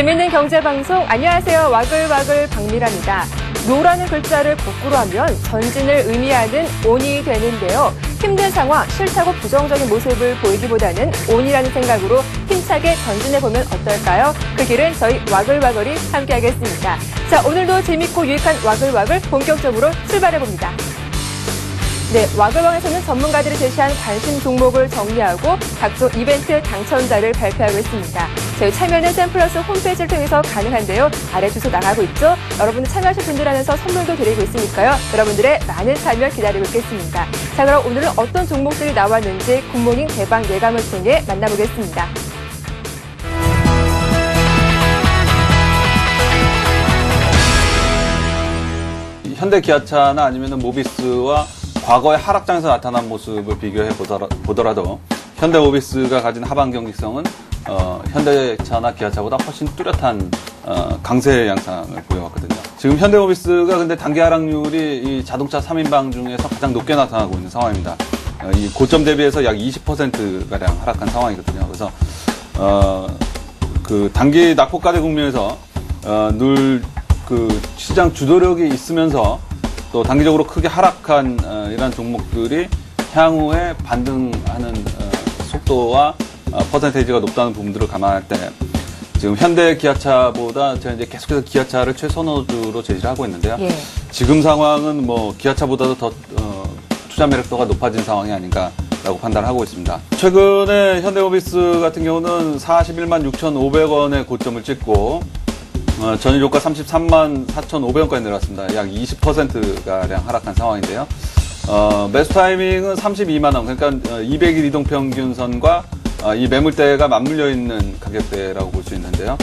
재밌는 경제 방송 안녕하세요. 와글와글 박미라입니다. 노라는 글자를 거꾸로 하면 전진을 의미하는 온이 되는데요. 힘든 상황, 싫다고 부정적인 모습을 보이기보다는 온이라는 생각으로 힘차게 전진해 보면 어떨까요? 그 길은 저희 와글와글이 함께하겠습니다. 자, 오늘도 재밌고 유익한 와글와글 본격적으로 출발해 봅니다. 네, 와글왕에서는 전문가들이 제시한 관심 종목을 정리하고 각종 이벤트 당첨자를 발표하고 있습니다. 저희 참여는 샘플러스 홈페이지를 통해서 가능한데요. 아래 주소 나가고 있죠. 여러분들 참여하실 분들 안에서 선물도 드리고 있으니까요. 여러분들의 많은 참여 기다리고 있겠습니다. 자, 그럼 오늘은 어떤 종목들이 나왔는지 굿모닝 대박 예감을 통해 만나보겠습니다. 현대 기아차나 아니면 모비스와 과거의 하락장에서 나타난 모습을 비교해 보더라, 보더라도 현대 모비스가 가진 하반 경직성은 어, 현대차나 기아차보다 훨씬 뚜렷한 어, 강세 양상을 보여왔거든요. 지금 현대 모비스가 근데 단기 하락률이 이 자동차 3인방 중에서 가장 높게 나타나고 있는 상황입니다. 어, 이 고점 대비해서 약 20%가량 하락한 상황이거든요. 그래서 어, 그 단기 낙폭과대 국면에서 어, 늘그 시장 주도력이 있으면서 또 단기적으로 크게 하락한 어, 이러한 종목들이 향후에 반등하는 어, 속도와 어, 퍼센테이지가 높다는 부분들을 감안할 때 지금 현대 기아차보다 제가 이제 계속해서 기아차를 최선호주로 제시를 하고 있는데요. 예. 지금 상황은 뭐 기아차보다도 더 어, 투자 매력도가 높아진 상황이 아닌가라고 판단하고 있습니다. 최근에 현대오비스 같은 경우는 41만 6,500원의 고점을 찍고 어, 전일 유가 33만 4,500원까지 내려왔습니다. 약 20%가량 하락한 상황인데요. 어, 매수 타이밍은 32만 원, 그러니까 200일 이동 평균선과 어, 이 매물대가 맞물려 있는 가격대라고 볼 수 있는데요.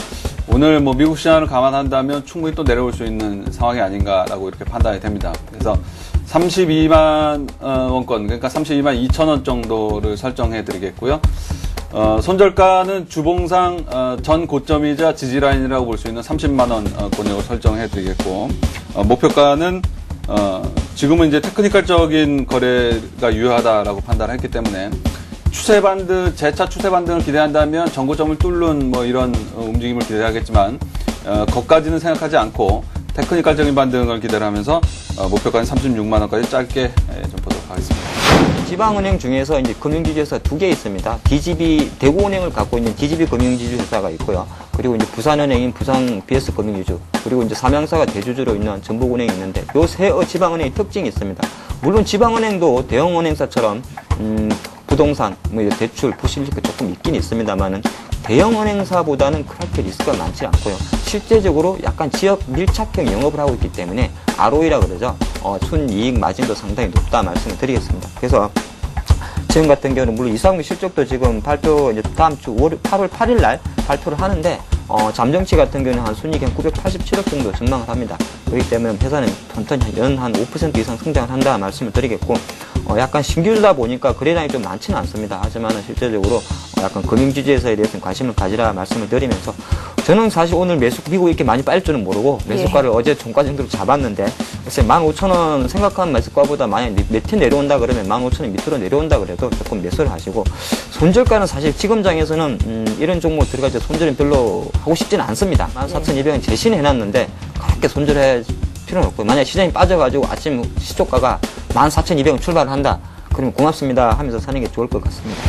오늘 뭐 미국 시장을 감안한다면 충분히 또 내려올 수 있는 상황이 아닌가라고 이렇게 판단이 됩니다. 그래서 32만 어, 원권, 그러니까 32만 2천 원 정도를 설정해 드리겠고요. 어, 손절가는 주봉상 어, 전 고점이자 지지라인이라고 볼 수 있는 30만 원권으로 설정해 드리겠고 어, 목표가는 어, 지금은 이제 테크니컬적인 거래가 유효하다라고 판단했기 때문에 추세 반등, 재차 추세 반등을 기대한다면 전고점을 뚫는 뭐 이런 어, 움직임을 기대하겠지만 어, 거까지는 생각하지 않고 테크니컬적인 반등을 기대를 하면서 어, 목표가는 36만 원까지 짧게 예, 좀 보도록 하겠습니다. 지방은행 중에서 이제 금융지주회사 두 개 있습니다. DGB 대구은행을 갖고 있는 DGB 금융지주회사가 있고요. 그리고 이제 부산은행인 부산 BS 금융지주 그리고 이제 삼양사가 대주주로 있는 전북은행이 있는데 요세 지방은행의 특징이 있습니다. 물론 지방은행도 대형은행사처럼 음, 부동산, 뭐 이제 대출, 부실 리스크 조금 있긴 있습니다만은 대형 은행사보다는 그렇게 리스크가 많지 않고요. 실제적으로 약간 지역 밀착형 영업을 하고 있기 때문에 ROE라 그러죠. 어, 순이익 마진도 상당히 높다 말씀을 드리겠습니다. 그래서 지금 같은 경우는 물론 이상미 실적도 지금 발표 이제 다음 주 8월 8일 날 발표를 하는데 어, 잠정치 같은 경우는 한 순이익 한 987억 정도 전망을 합니다. 그렇기 때문에 회사는 톤톤히 연한 5% 이상 성장을 한다 말씀을 드리겠고 어, 약간 신규주다 보니까 거래량이 좀 많지는 않습니다. 하지만 실제적으로 어, 약간 금융지주에서에 대해서는 관심을 가지라 말씀을 드리면서 저는 사실 오늘 매수 미국이 이렇게 많이 빠질 줄은 모르고 매수가를 어제 종가 정도로 잡았는데 글쎄 15,000원 생각한 매수가보다 만약 몇티 내려온다 그러면 15,000원 밑으로 내려온다 그래도 조금 매수를 하시고 손절가는 사실 지금 장에서는 음, 이런 종목 들어갈 때 손절은 별로 하고 싶지는 않습니다. 14,200원 제시는 해놨는데 그렇게 손절할 필요는 없고 만약 시장이 빠져가지고 아침 시초가가 14,200원 출발을 한다. 그러면 고맙습니다 하면서 사는 게 좋을 것 같습니다.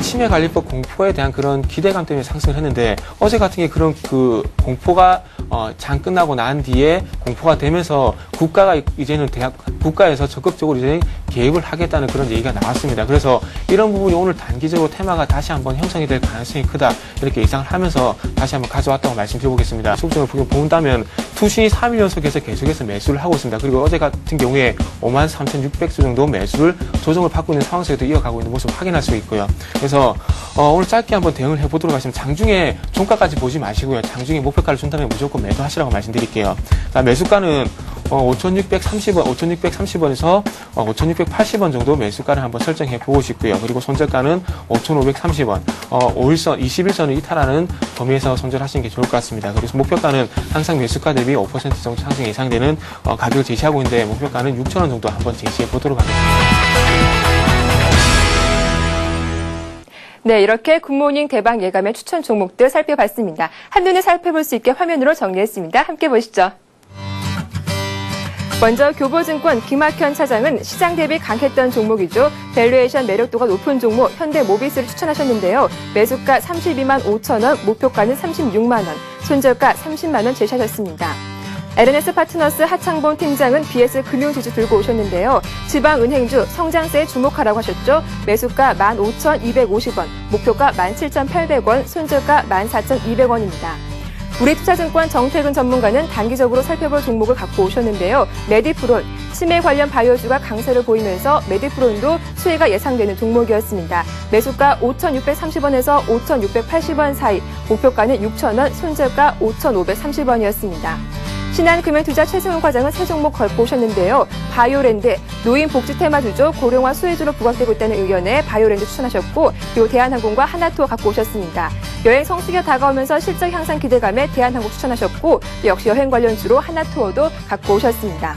치매 관리법 공포에 대한 그런 기대감 때문에 상승을 했는데 어제 같은 게 그런 그 공포가 어, 장 끝나고 난 뒤에 공포가 되면서 국가가 이제는 대학 국가에서 적극적으로 이제 개입을 하겠다는 그런 얘기가 나왔습니다. 그래서 이런 부분이 오늘 단기적으로 테마가 다시 한번 형성이 될 가능성이 크다 이렇게 예상을 하면서 다시 한번 가져왔다고 말씀드려보겠습니다. 보게 본다면 투신이 3일 연속해서 계속해서 매수를 하고 있습니다. 그리고 어제 같은 경우에 5만 3,600수 정도 매수를 조정을 있는 상황 속에도 이어가고 있는 모습을 확인할 수 있고요. 그래서 어, 오늘 짧게 한번 대응을 해보도록 하시면 장중에 종가까지 보지 마시고요. 장중에 목표가를 준다면 무조건 매도하시라고 말씀드릴게요. 자, 매수가는 어, 5,630원, 5,630원에서 어, 5,680원 정도 매수가를 한번 설정해 보고 싶고요. 그리고 손절가는 5,530원, 어, 5일선, 21선을 이탈하는 범위에서 손절하시는 게 좋을 것 같습니다. 그래서 목표가는 항상 매수가 대비 5% 정도 상승 예상되는 어, 가격을 제시하고 있는데 목표가는 6,000원 정도 한번 제시해 보도록 하겠습니다. 네, 이렇게 굿모닝 대박 예감의 추천 종목들 살펴봤습니다. 한눈에 살펴볼 수 있게 화면으로 정리했습니다. 함께 보시죠. 먼저 교보증권 김학현 차장은 시장 대비 강했던 종목이죠. 밸류에이션 매력도가 높은 종목 현대모비스를 추천하셨는데요. 매수가 32만 5천 원, 목표가는 36만 원, 손절가 30만 원 제시하셨습니다. LNS 파트너스 하창범 팀장은 BS 금융지주 들고 오셨는데요. 지방은행주 성장세에 주목하라고 하셨죠. 매수가 15,250원, 목표가 17,800원, 손절가 14,200원입니다. 우리투자증권 정태근 전문가는 단기적으로 살펴볼 종목을 갖고 오셨는데요. 메디프론, 치매 관련 바이오주가 강세를 보이면서 메디프론도 수혜가 예상되는 종목이었습니다. 매수가 5,630원에서 5,680원 사이, 목표가는 6,000원, 손절가 5,530원이었습니다. 신한금융투자 최승훈 과장은 세 종목 걸고 오셨는데요. 바이오랜드, 노인복지 테마주죠. 고령화 수혜주로 부각되고 있다는 의견에 바이오랜드 추천하셨고, 그리고 대한항공과 하나투어 갖고 오셨습니다. 여행 성수기가 다가오면서 실적 향상 기대감에 대한항공 추천하셨고, 역시 여행 관련주로 하나투어도 갖고 오셨습니다.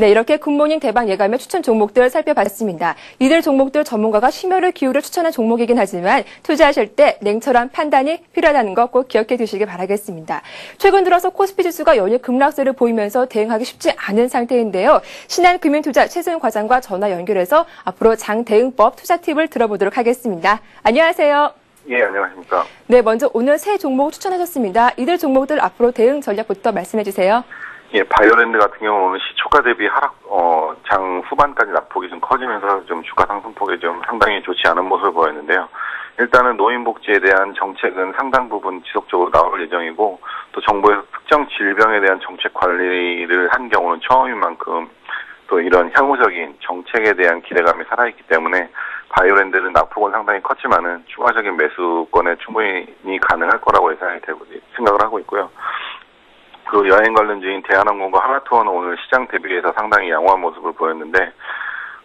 네, 이렇게 굿모닝 대박 예감의 추천 종목들 살펴봤습니다. 이들 종목들 전문가가 심혈을 기울여 추천한 종목이긴 하지만 투자하실 때 냉철한 판단이 필요하다는 거꼭 기억해 두시길 바라겠습니다. 최근 들어서 코스피 지수가 연일 급락세를 보이면서 대응하기 쉽지 않은 상태인데요. 신한금융투자 최승훈 과장과 전화 연결해서 앞으로 장 대응법 투자 팁을 들어보도록 하겠습니다. 안녕하세요. 예, 안녕하십니까. 네, 먼저 오늘 새 종목 추천하셨습니다. 이들 종목들 앞으로 대응 전략부터 말씀해 주세요. 예, 바이오랜드 같은 경우는 시초가 대비 하락, 어, 장 후반까지 낙폭이 좀 커지면서 좀 주가 상승폭이 좀 상당히 좋지 않은 모습을 보였는데요. 일단은 노인복지에 대한 정책은 상당 부분 지속적으로 나올 예정이고, 또 정부에서 특정 질병에 대한 정책 관리를 한 경우는 처음인 만큼 또 이런 향후적인 정책에 대한 기대감이 살아있기 때문에 바이오랜드는 낙폭은 상당히 컸지만은 추가적인 매수권에 충분히 가능할 거라고 예상이 되고 생각을 하고 있고요. 그 여행 관련주인 대한항공과 하나투어는 오늘 시장 대비해서 상당히 양호한 모습을 보였는데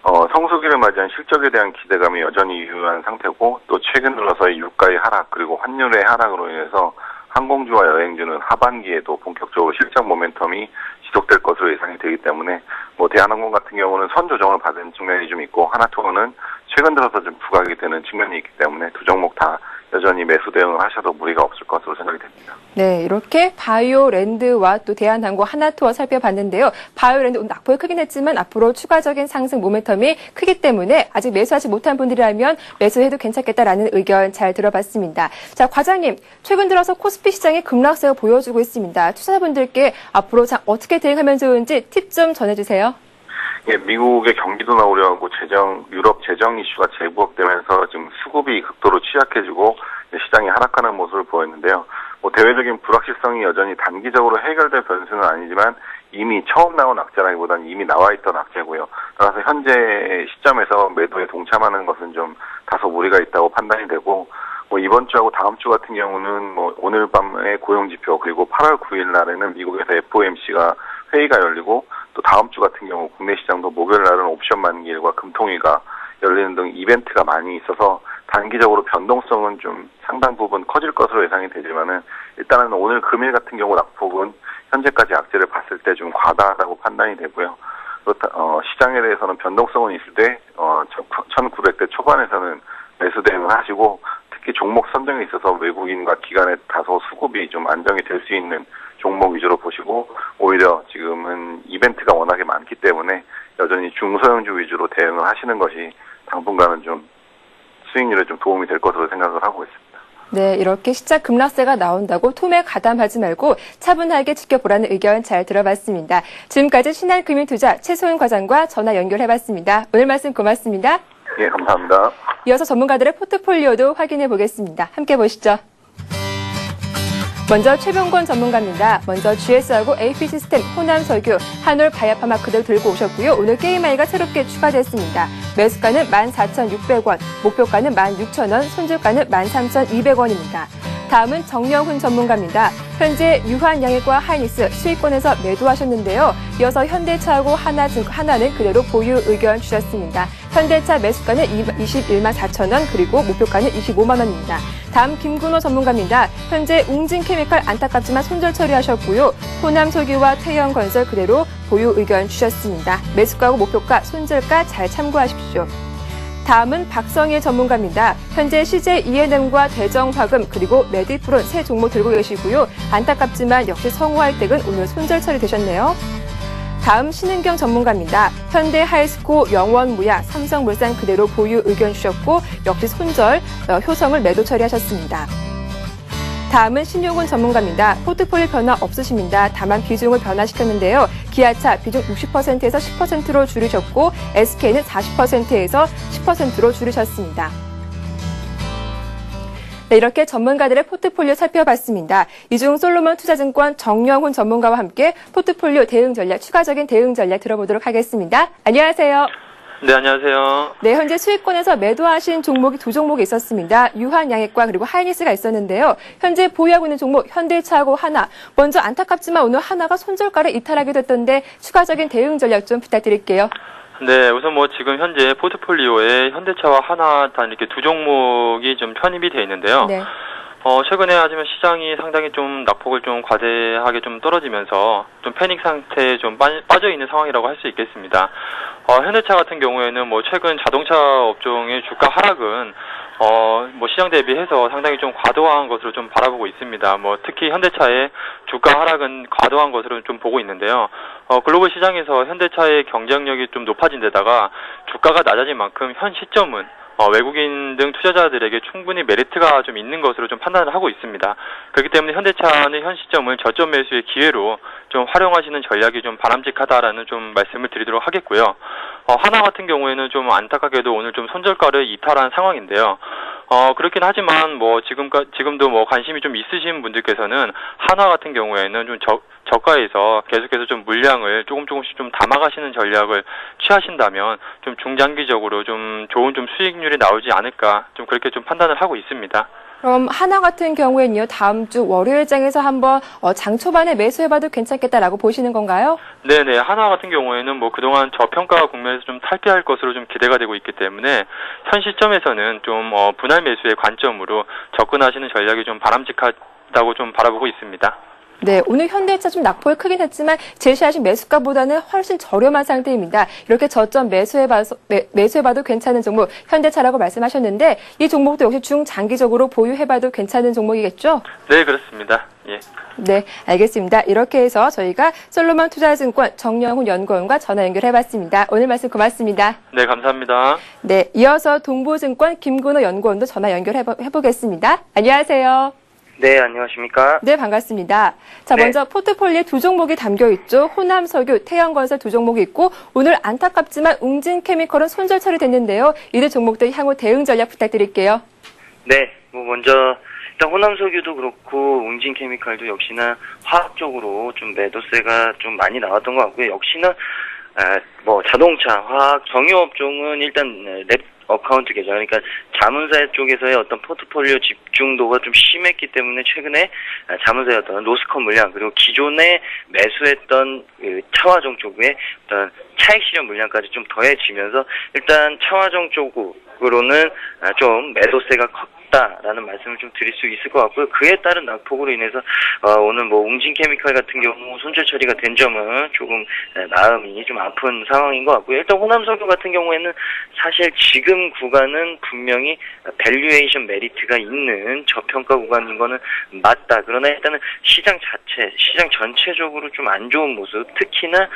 어, 성수기를 맞이한 실적에 대한 기대감이 여전히 유효한 상태고 또 최근 들어서의 유가의 하락 그리고 환율의 하락으로 인해서 항공주와 여행주는 하반기에도 본격적으로 실적 모멘텀이 지속될 것으로 예상이 되기 때문에 뭐 대한항공 같은 경우는 선 조정을 받은 측면이 좀 있고 하나투어는 최근 들어서 좀 부각이 되는 측면이 있기 때문에 두 종목 다 여전히 매수 대응을 하셔도 무리가 없을 것으로 생각이 됩니다. 네, 이렇게 바이오랜드와 또 대한항공 하나투어 살펴봤는데요. 바이오랜드 오늘 낙폭이 크긴 했지만 앞으로 추가적인 상승 모멘텀이 크기 때문에 아직 매수하지 못한 분들이라면 매수해도 괜찮겠다라는 의견 잘 들어봤습니다. 자, 과장님, 최근 들어서 코스피 시장이 급락세가 보여주고 있습니다. 투자자분들께 앞으로 장 어떻게 대응하면 좋은지 팁 좀 전해주세요. 예, 미국의 경기도 나오려고 재정, 유럽 재정 이슈가 재부각되면서 지금 수급이 극도로 취약해지고 시장이 하락하는 모습을 보였는데요. 뭐 대외적인 불확실성이 여전히 단기적으로 해결될 변수는 아니지만 이미 처음 나온 악재라기보다는 이미 나와 있던 악재고요. 따라서 현재 시점에서 매도에 동참하는 것은 좀 다소 무리가 있다고 판단이 되고 뭐 이번 주하고 다음 주 같은 경우는 뭐 오늘 밤에 고용 지표 그리고 8월 9일 날에는 미국에서 FOMC가 회의가 열리고 또 다음 주 같은 경우 국내 시장도 목요일 날은 옵션 만기일과 금통위가 열리는 등 이벤트가 많이 있어서 단기적으로 변동성은 좀 상당 부분 커질 것으로 예상이 되지만은 일단은 오늘 금일 같은 경우 낙폭은 현재까지 악재를 봤을 때 좀 과다하다고 판단이 되고요. 그렇다, 어, 시장에 대해서는 변동성은 있을 때, 어, 1900대 초반에서는 매수 대응을 하시고 특히 종목 선정에 있어서 외국인과 기관의 다소 수급이 좀 안정이 될 수 있는 종목 위주로 보시고 오히려 지금은 이벤트가 워낙에 많기 때문에 여전히 중소형주 위주로 대응을 하시는 것이 당분간은 좀 수익률에 좀 도움이 될 것으로 생각을 하고 있습니다. 네, 이렇게 시장 급락세가 나온다고 톰에 가담하지 말고 차분하게 지켜보라는 의견 잘 들어봤습니다. 지금까지 신한금융투자 최소은 과장과 전화 연결해봤습니다. 오늘 말씀 고맙습니다. 예, 감사합니다. 이어서 전문가들의 포트폴리오도 확인해 보겠습니다. 함께 보시죠. 먼저 최병권 전문가입니다. 먼저 GS하고 AP 시스템, 호남 석유, 한올 바이오파마크를 들고 오셨고요. 오늘 게임 아이가 새롭게 추가됐습니다. 매수가는 14,600원, 목표가는 16,000원, 손절가는 13,200원입니다. 다음은 정영훈 전문가입니다. 현재 유한 양액과 하이닉스 수익권에서 매도하셨는데요. 이어서 현대차하고 하나, 하나는 그대로 보유 의견 주셨습니다. 현대차 매수가는 21만 4천 원 그리고 목표가는 25만 원입니다. 다음 김근호 전문가입니다. 현재 웅진케미칼 안타깝지만 손절 처리하셨고요. 호남소기와 태영건설 그대로 보유 의견 주셨습니다. 매수가하고 목표가, 손절가 잘 참고하십시오. 다음은 박성일 전문가입니다. 현재 CJ ENM과 대정 화금 그리고 메디프론 세 종목 들고 계시고요. 안타깝지만 역시 성우할택은 오늘 손절 처리되셨네요. 다음 신은경 전문가입니다. 현대 하이스코, 영원 무야, 삼성물산 그대로 보유 의견 주셨고 역시 손절, 어, 효성을 매도 처리하셨습니다. 다음은 신용훈 전문가입니다. 포트폴리오 변화 없으십니다. 다만 비중을 변화시켰는데요. 기아차 비중 60%에서 10%로 줄이셨고 SK는 40%에서 10%로 줄이셨습니다. 네, 이렇게 전문가들의 포트폴리오 살펴봤습니다. 이중 솔로몬 투자증권 정영훈 전문가와 함께 포트폴리오 대응 전략, 추가적인 대응 전략 들어보도록 하겠습니다. 안녕하세요. 네, 안녕하세요. 네, 현재 수익권에서 매도하신 종목이 두 종목이 있었습니다. 유한 양액과 그리고 하이닉스가 있었는데요. 현재 보유하고 있는 종목 현대차하고 하나. 먼저 안타깝지만 오늘 하나가 손절가를 이탈하게 됐던데 추가적인 대응 전략 좀 부탁드릴게요. 네, 우선 뭐 지금 현재 포트폴리오에 현대차와 하나 단 이렇게 두 종목이 좀 편입이 되어 있는데요. 네. 어, 최근에 하지만 시장이 상당히 좀 낙폭을 좀 과대하게 좀 떨어지면서 좀 패닉 상태에 좀 빠, 빠져 있는 상황이라고 할 수 있겠습니다. 어, 현대차 같은 경우에는 뭐 최근 자동차 업종의 주가 하락은 어, 뭐 시장 대비해서 상당히 좀 과도한 것으로 좀 바라보고 있습니다. 뭐 특히 현대차의 주가 하락은 과도한 것으로 좀 보고 있는데요. 어, 글로벌 시장에서 현대차의 경쟁력이 좀 높아진 데다가 주가가 낮아진 만큼 현 시점은 어, 외국인 등 투자자들에게 충분히 메리트가 좀 있는 것으로 좀 판단을 하고 있습니다. 그렇기 때문에 현대차는 현 시점을 저점 매수의 기회로 좀 활용하시는 전략이 좀 바람직하다라는 좀 말씀을 드리도록 하겠고요. 어, 하나 같은 경우에는 좀 안타깝게도 오늘 좀 손절가를 이탈한 상황인데요. 어, 그렇긴 하지만 뭐 지금까 지금도 뭐 관심이 좀 있으신 분들께서는 하나 같은 경우에는 좀 저, 저가에서 계속해서 좀 물량을 조금 조금씩 좀 담아가시는 전략을 취하신다면 좀 중장기적으로 좀 좋은 좀 수익률이 나오지 않을까 좀 그렇게 좀 판단을 하고 있습니다. 그럼 하나 같은 경우에는요. 다음 주 월요일장에서 한번 어, 장 초반에 매수해봐도 괜찮겠다라고 보시는 건가요? 네네 하나 같은 경우에는 뭐 그동안 저평가 국면에서 좀 탈피할 것으로 좀 기대가 되고 있기 때문에 현 시점에서는 좀 어, 분할 매수의 관점으로 접근하시는 전략이 좀 바람직하다고 좀 바라보고 있습니다. 네, 오늘 현대차 좀 낙폭이 크긴 했지만 제시하신 매수가보다는 훨씬 저렴한 상태입니다. 이렇게 저점 매수해봐서, 매, 매수해봐도 괜찮은 종목 현대차라고 말씀하셨는데 이 종목도 역시 중장기적으로 보유해봐도 괜찮은 종목이겠죠? 네 그렇습니다. 예. 네, 알겠습니다. 이렇게 해서 저희가 솔로몬 투자증권 정영훈 연구원과 전화 연결해봤습니다. 오늘 말씀 고맙습니다. 네 감사합니다. 네, 이어서 동부증권 김근호 연구원도 전화 연결해보겠습니다. 안녕하세요. 네, 안녕하십니까? 네, 반갑습니다. 자, 네. 먼저 포트폴리오에 두 종목이 담겨 있죠. 호남 석유, 태양건설 두 종목이 있고 오늘 안타깝지만 웅진 케미컬은 손절 처리됐는데요. 이들 종목들 향후 대응 전략 부탁드릴게요. 네, 뭐 먼저 일단 호남 석유도 그렇고 웅진 케미칼도 역시나 화학 쪽으로 좀 매도세가 좀 많이 나왔던 것 같고요. 역시나 아, 뭐 자동차, 화학, 정유업종은 일단 랩 어카운트 계좌 그러니까 자문사 쪽에서의 어떤 포트폴리오 집중도가 좀 심했기 때문에 최근에 아, 자문사의 어떤 로스컷 물량 그리고 기존에 매수했던 그 차화정 쪽에 어떤 차익 실현 물량까지 좀 더해지면서 일단 차화정 쪽으로는 아, 좀 매도세가 컸 다라는 말씀을 좀 드릴 수 있을 것 같고요. 그에 따른 낙폭으로 인해서 어, 오늘 뭐 웅진 케미칼 같은 경우 손절 처리가 된 점은 조금 에, 마음이 좀 아픈 상황인 것 같고요. 일단 호남석유 같은 경우에는 사실 지금 구간은 분명히 밸류에이션 메리트가 있는 저평가 구간인 거는 맞다. 그러나 일단은 시장 자체, 시장 전체적으로 좀 안 좋은 모습, 특히나 에,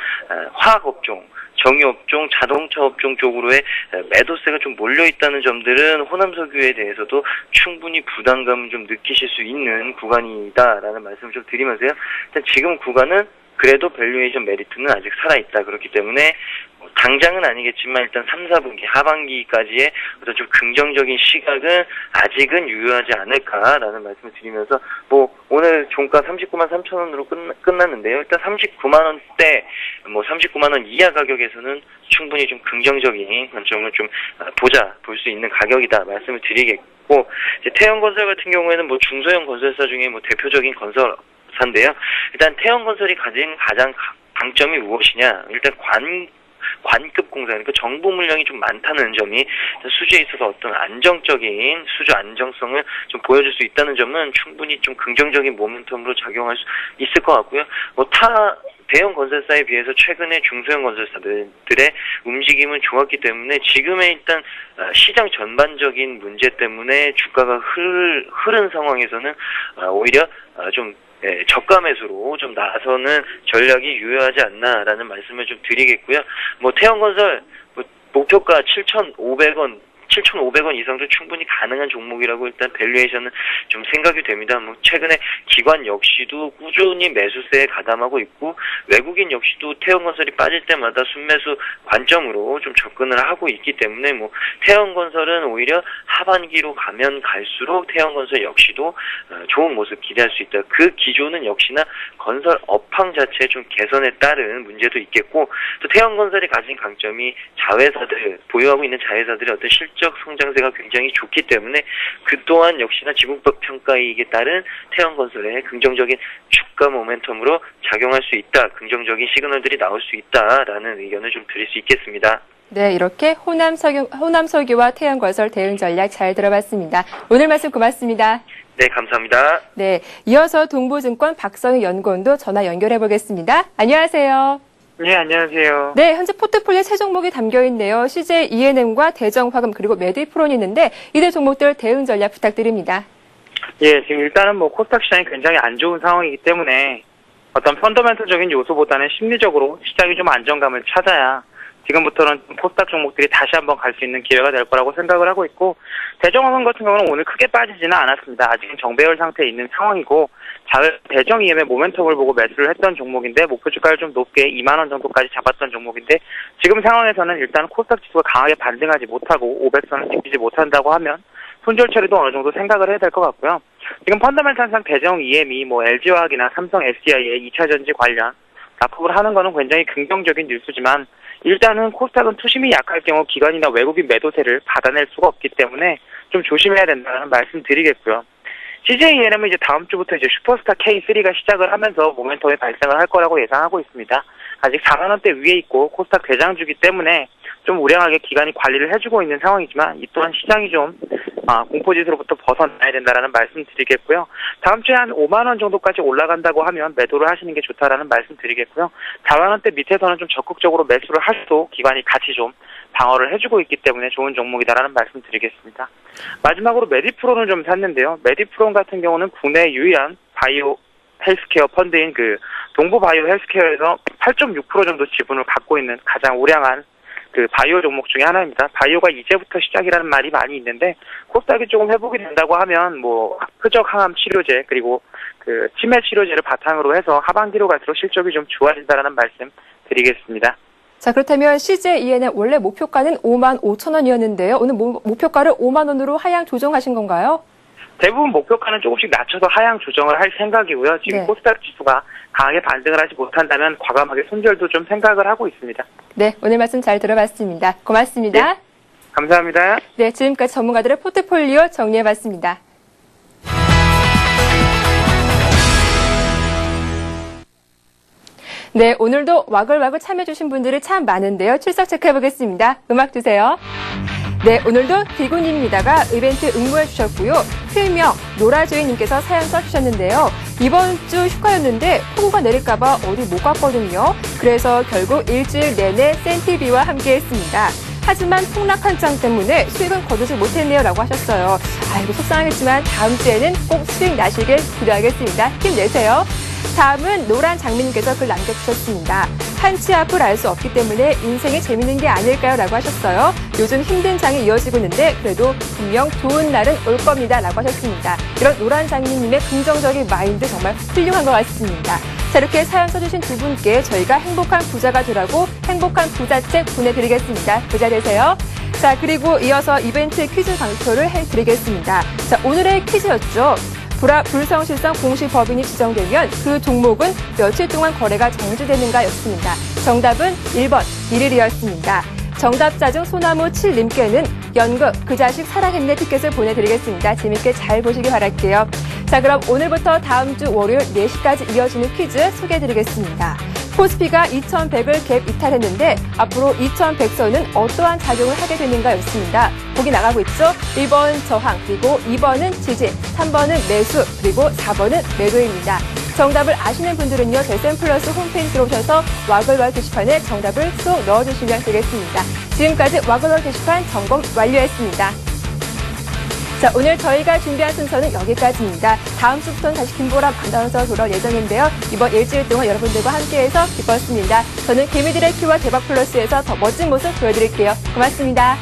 화학 업종, 정유업종, 자동차 업종 쪽으로의 에, 매도세가 좀 몰려 있다는 점들은 호남석유에 대해서도 충분히 부담감을 좀 느끼실 수 있는 구간이다라는 말씀을 좀 드리면서요. 일단 지금 구간은 그래도 밸류에이션 메리트는 아직 살아있다. 그렇기 때문에 뭐 당장은 아니겠지만 일단 3, 4분기 하반기까지의 어떤 좀 긍정적인 시각은 아직은 유효하지 않을까라는 말씀을 드리면서 뭐 오늘 종가 39만 3천 원으로 끝, 났는데요 일단 39만 원대 뭐 39만 원 이하 가격에서는 충분히 좀 긍정적인 관점을 좀 아, 보자 볼 수 있는 가격이다 말씀을 드리겠고 이제 태형건설 같은 경우에는 뭐 중소형 건설사 중에 뭐 대표적인 건설 사인데요. 일단 태형건설이 가진 가장 가- 강점이 무엇이냐? 일단 관 관급 공사, 그러니까 정보 물량이 좀 많다는 점이 수주에 있어서 어떤 안정적인 수주 안정성을 좀 보여줄 수 있다는 점은 충분히 좀 긍정적인 모멘텀으로 작용할 수 있을 것 같고요. 뭐타 대형 건설사에 비해서 최근에 중소형 건설사들의 움직임은 좋았기 때문에 지금의 일단 어, 시장 전반적인 문제 때문에 주가가 흐른 상황에서는 어, 오히려 어, 좀 예, 저가 매수로 좀 나서는 전략이 유효하지 않나라는 말씀을 좀 드리겠고요. 뭐 태형건설 뭐 목표가 7,500원 7,500원 이상도 충분히 가능한 종목이라고 일단 밸류에이션은 좀 생각이 됩니다. 뭐 최근에 기관 역시도 꾸준히 매수세에 가담하고 있고 외국인 역시도 태형건설이 빠질 때마다 순매수 관점으로 좀 접근을 하고 있기 때문에 뭐 태형건설은 오히려 하반기로 가면 갈수록 태형건설 역시도 어, 좋은 모습 기대할 수 있다. 그 기조는 역시나 건설 업황 자체 좀 개선에 따른 문제도 있겠고 또 태형건설이 가진 강점이 자회사들 보유하고 있는 자회사들의 어떤 실적 성장세가 굉장히 좋기 때문에 그 또한 역시나 지분법 평가이익에 따른 태형건설의 긍정적인 주가 모멘텀으로 작용할 수 있다. 긍정적인 시그널들이 나올 수 있다라는 의견을 좀 드릴 수 있겠습니다. 네, 이렇게 호남 석유, 호남 석유와 태양건설 대응 전략 잘 들어봤습니다. 오늘 말씀 고맙습니다. 네, 감사합니다. 네, 이어서 동부증권 박성희 연구원도 전화 연결해 보겠습니다. 안녕하세요. 네, 안녕하세요. 네, 현재 포트폴리오 세 종목이 담겨 있네요. CJ ENM과 대정화금 그리고 메디프론이 있는데 이대 종목들 대응 전략 부탁드립니다. 예, 지금 일단은 뭐 코스닥 시장이 굉장히 안 좋은 상황이기 때문에 어떤 펀더멘털적인 요소보다는 심리적으로 시장이 좀 안정감을 찾아야 지금부터는 코스닥 종목들이 다시 한번 갈 수 있는 기회가 될 거라고 생각을 하고 있고 대정화금 같은 경우는 오늘 크게 빠지지는 않았습니다. 아직은 정배열 상태에 있는 상황이고 대정 EM의 모멘텀을 보고 매수를 했던 종목인데 목표 주가를 좀 높게 2만 원 정도까지 잡았던 종목인데 지금 상황에서는 일단 코스닥 지수가 강하게 반등하지 못하고 500선을 지키지 못한다고 하면 손절 처리도 어느 정도 생각을 해야 될 것 같고요. 지금 펀더멘탈상 대정 EM이 뭐 LG화학이나 삼성 SDI의 2차 전지 관련 납품을 하는 거는 굉장히 긍정적인 뉴스지만 일단은 코스닥은 투심이 약할 경우 기관이나 외국인 매도세를 받아낼 수가 없기 때문에 좀 조심해야 된다는 말씀 드리겠고요. CJENM은 이제 다음 주부터 이제 슈퍼스타 K3가 시작을 하면서 모멘텀이 발생을 할 거라고 예상하고 있습니다. 아직 4만 원대 위에 있고 코스닥 대장주기 때문에 좀 우량하게 기관이 관리를 해주고 있는 상황이지만 이 또한 시장이 좀 아, 공포지수로부터 벗어나야 된다라는 말씀 드리겠고요. 다음 주에 한 5만 원 정도까지 올라간다고 하면 매도를 하시는 게 좋다라는 말씀 드리겠고요. 4만 원대 밑에서는 좀 적극적으로 매수를 할 수도 기관이 같이 좀 방어를 해주고 있기 때문에 좋은 종목이다라는 말씀 드리겠습니다. 마지막으로 메디프론을 좀 샀는데요. 메디프론 같은 경우는 국내 유일한 바이오 헬스케어 펀드인 그 동부바이오 헬스케어에서 8.6% 정도 지분을 갖고 있는 가장 우량한 그 바이오 종목 중에 하나입니다. 바이오가 이제부터 시작이라는 말이 많이 있는데 코스닥이 조금 회복이 된다고 하면 뭐 흡적 항암 치료제 그리고 그 치매 치료제를 바탕으로 해서 하반기로 갈수록 실적이 좀 좋아진다라는 말씀 드리겠습니다. 자, 그렇다면 CJ ENM 원래 목표가는 5만 5천 원이었는데요. 오늘 모- 목표가를 5만 원으로 하향 조정하신 건가요? 대부분 목표가는 조금씩 낮춰서 하향 조정을 할 생각이고요. 지금 네. 코스닥 지수가 강하게 반등을 하지 못한다면 과감하게 손절도 좀 생각을 하고 있습니다. 네, 오늘 말씀 잘 들어봤습니다. 고맙습니다. 감사합니다. 네, 지금까지 전문가들의 포트폴리오 정리해봤습니다. 네, 오늘도 와글와글 참여해주신 분들이 참 많은데요. 출석 체크해보겠습니다. 음악 주세요. 네, 오늘도 비구님입니다가 이벤트 응모해 주셨고요. 필명 노라조이님께서 사연 써주셨는데요. 이번 주 휴가였는데 폭우가 내릴까봐 어디 못 갔거든요. 그래서 결국 일주일 내내 센티비와 함께했습니다. 하지만 폭락 한 장 때문에 수익은 거두지 못했네요. 라고 하셨어요. 아이고, 속상하겠지만 다음 주에는 꼭 수익 나시길 기도하겠습니다. 힘내세요. 다음은 노란 장민님께서 글 남겨주셨습니다. 한치 앞을 알 수 없기 때문에 인생이 재밌는 게 아닐까요? 라고 하셨어요. 요즘 힘든 장이 이어지고 있는데 그래도 분명 좋은 날은 올 겁니다. 라고 하셨습니다. 이런 노란 장민님의 긍정적인 마인드 정말 훌륭한 것 같습니다. 자, 이렇게 사연 써주신 두 분께 저희가 행복한 부자가 되라고 행복한 부자책 보내드리겠습니다. 부자 되세요. 자, 그리고 이어서 이벤트 퀴즈 방송을 해드리겠습니다. 자, 오늘의 퀴즈였죠. 불화, 불성실성 공시 법인이 지정되면 그 종목은 며칠 동안 거래가 정지되는가 였습니다. 정답은 1번 1일이었습니다. 정답자 중 소나무 7님께는 연극 그 자식 사랑했네 티켓을 보내드리겠습니다. 재밌게 잘 보시기 바랄게요. 자 그럼 오늘부터 다음 주 월요일 4시까지 이어지는 퀴즈 소개해드리겠습니다. 코스피가 2100을 갭 이탈했는데 앞으로 2100선은 어떠한 작용을 하게 되는가 였습니다. 보기 나가고 있죠? 1번 저항, 그리고 2번은 지지, 3번은 매수, 그리고 4번은 매도입니다. 자, 정답을 아시는 분들은요, 대센 플러스 홈페이지 들어오셔서 와글와글 게시판에 정답을 쏙 넣어주시면 되겠습니다. 지금까지 와글와글 게시판 점검 완료했습니다. 자, 오늘 저희가 준비한 순서는 여기까지입니다. 다음 주부터는 다시 김보람 아나운서 돌아올 예정인데요. 이번 일주일 동안 여러분들과 함께해서 기뻤습니다. 저는 개미들의 키와 대박 플러스에서 더 멋진 모습 보여드릴게요. 고맙습니다.